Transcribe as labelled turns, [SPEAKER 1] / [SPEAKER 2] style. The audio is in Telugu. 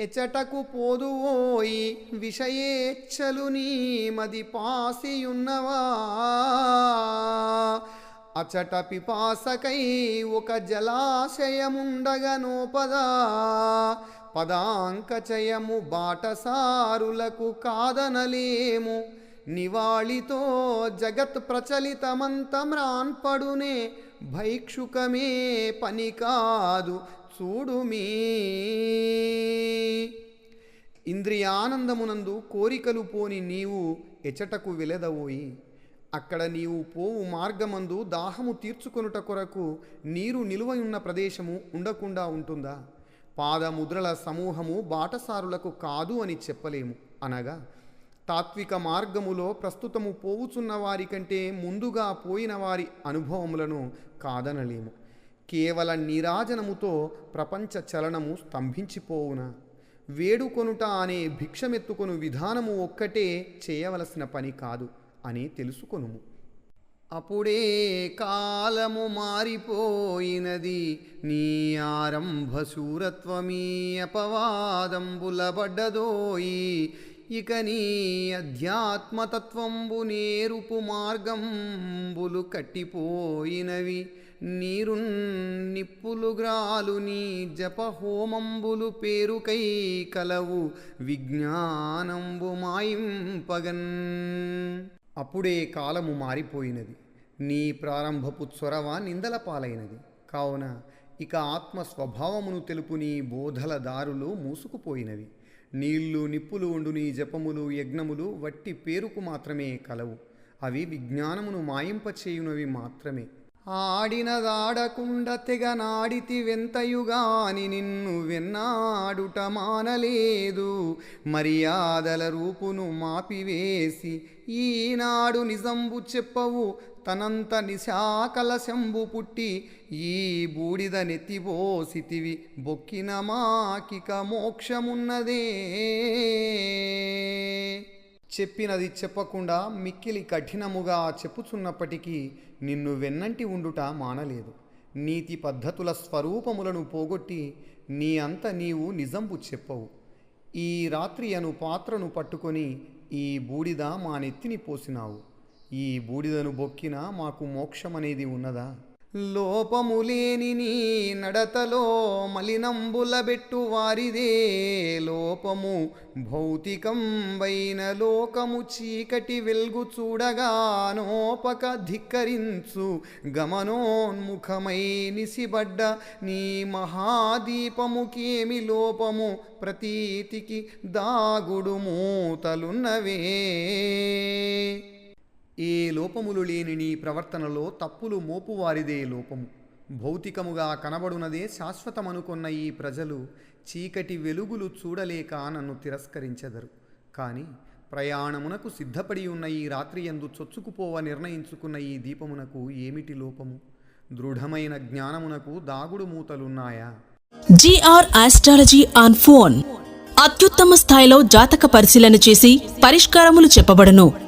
[SPEAKER 1] ఎచటకు పోదువోయి విషయేచ్ఛలు నీ మది పాసియున్నవా? అచట పిపాసకై ఒక జలాశయముండగనోపదా పదాంకచయము బాటసారులకు కాదనలేము. నివాళితో జగత్ ప్రచలితమంతమ్రాన్పడునే భైక్షుకమే పని కాదు చూడుమీ ఇంద్రియానందమునందు కోరికలు పోని నీవు ఎచటకు వెలదవోయి. అక్కడ నీవు పోవు మార్గమందు దాహము తీర్చుకొనుట కొరకు నీరు నిలువయున్న ప్రదేశము ఉండకుండా ఉంటుందా? పాదముద్రల సమూహము బాటసారులకు కాదు అని చెప్పలేము అనగా తాత్విక మార్గములో ప్రస్తుతము పోవుచున్న వారి కంటే ముందుగా పోయిన వారి అనుభవములను కాదనలేము. కేవల నీరాజనముతో ప్రపంచ చలనము స్తంభించిపోవున? వేడుకొనుట అనే భిక్షమెత్తుకొను విధానము ఒక్కటే చేయవలసిన పని కాదు అని తెలుసుకొనుము. అప్పుడే కాలము మారిపోయినది నీ ఆరంభ శూరత్వమీ అపవాదంబులబడ్డదోయి. ఇక నీ అధ్యాత్మతత్వంబు నేరుపు మార్గంబులు కట్టిపోయినవి. నీరు నిప్పులు గ్రాలు నీ జపహోమంబులు పేరుకై కలవు. విజ్ఞానంబు మాయింపగన్ అప్పుడే కాలము మారిపోయినది. నీ ప్రారంభపు చొరవ నిందల పాలైనది. కావున ఇక ఆత్మ స్వభావమును తెలుపు నీ బోధల దారులు మూసుకుపోయినవి. నీళ్ళు నిప్పులు ఉండు నీ జపములు యజ్ఞములు వట్టి పేరుకు మాత్రమే కలవు. అవి విజ్ఞానమును మాయింపచేయునవి మాత్రమే. ఆడినదాడకుండా తెగ నాడితి వెంతయుగాని నిన్ను వెన్నాడుట మానలేదు. మర్యాదల రూపును మాపివేసి ఈనాడు నిజంబు చెప్పవు తనంత నిశాకల శంభు పుట్టి ఈ బూడిద నెత్తిపోసితివి బొక్కిన మాకిక మోక్షమున్నదే. చెప్పినది చెప్పకుండా మిక్కిలి కఠినముగా చెప్పుచున్నప్పటికీ నిన్ను వెన్నంటి ఉండుట మానలేదు. నీతి పద్ధతుల స్వరూపములను పోగొట్టి నీ అంత నీవు నిజంబు చెప్పవు. ఈ రాత్రి అను పాత్రను పట్టుకొని ఈ బూడిద మా నెత్తిని పోసినావు. ఈ బూడిదను బొక్కిన మాకు మోక్షమనేది ఉన్నదా? లోపములేని నీ నడతలో మలినంబులబెట్టు వారిదే. లోపము భౌతికం వైన లోకము చీకటి వెల్గు చూడగా నోపక ధిక్కరించు గమనోన్ముఖమై నిసిబడ్డ నీ మహాదీపముకేమి లోపము ప్రతీతికి దాగుడు మూతలున్నవే. ఏ లోపములు లేని నీ ప్రవర్తనలో తప్పులు మోపువారిదే లోపము. భౌతికముగా కనబడునదే శాశ్వతమనుకున్న ఈ ప్రజలు చీకటి వెలుగులు చూడలేక నన్ను తిరస్కరించెదరు. కానీ ప్రయాణమునకు సిద్ధపడి ఉన్న ఈ రాత్రి ఎందు చొచ్చుకుపోవ నిర్ణయించుకున్న ఈ దీపమునకు ఏమిటి లోపము? దృఢమైన జ్ఞానమునకు దాగుడు మూతలున్నాయా?
[SPEAKER 2] జీఆర్ ఆస్ట్రాలజీ ఆన్ ఫోన్ అత్యుత్తమ స్థాయిలో జాతక పరిశీలన చేసి పరిష్కారములు చెప్పబడను.